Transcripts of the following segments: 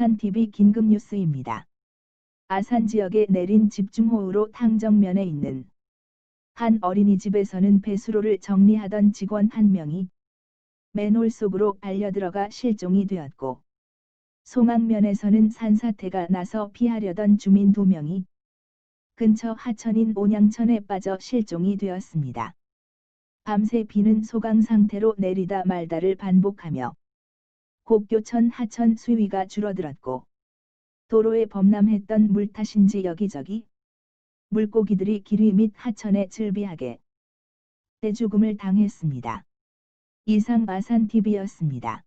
아산TV 긴급뉴스입니다. 아산 지역에 내린 집중호우로 탕정면에 있는 한 어린이집에서는 배수로를 정리하던 직원 한 명이 맨홀 속으로 빨려들어가 실종이 되었고 송악면에서는 산사태가 나서 피하려던 주민 두 명이 근처 하천인 온양천에 빠져 실종이 되었습니다. 밤새 비는 소강 상태로 내리다 말다를 반복하며 곡교천 하천 수위가 줄어들었고 도로에 범람했던 물 탓인지 여기저기 물고기들이 길위및 하천에 즐비하게 대죽음을 당했습니다. 이상 아산TV였습니다.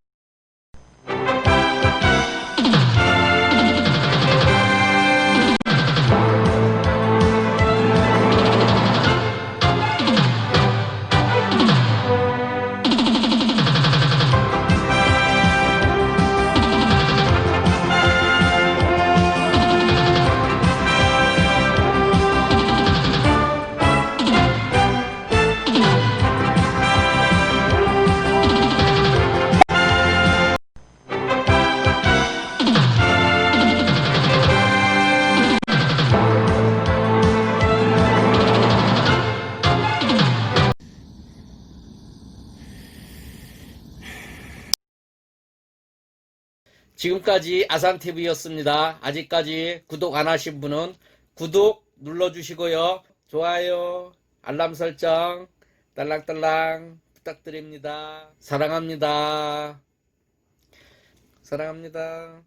지금까지 아산TV였습니다. 아직까지 구독 안 하신 분은 구독 눌러주시고요. 좋아요, 알람 설정, 딸랑딸랑 부탁드립니다. 사랑합니다. 사랑합니다.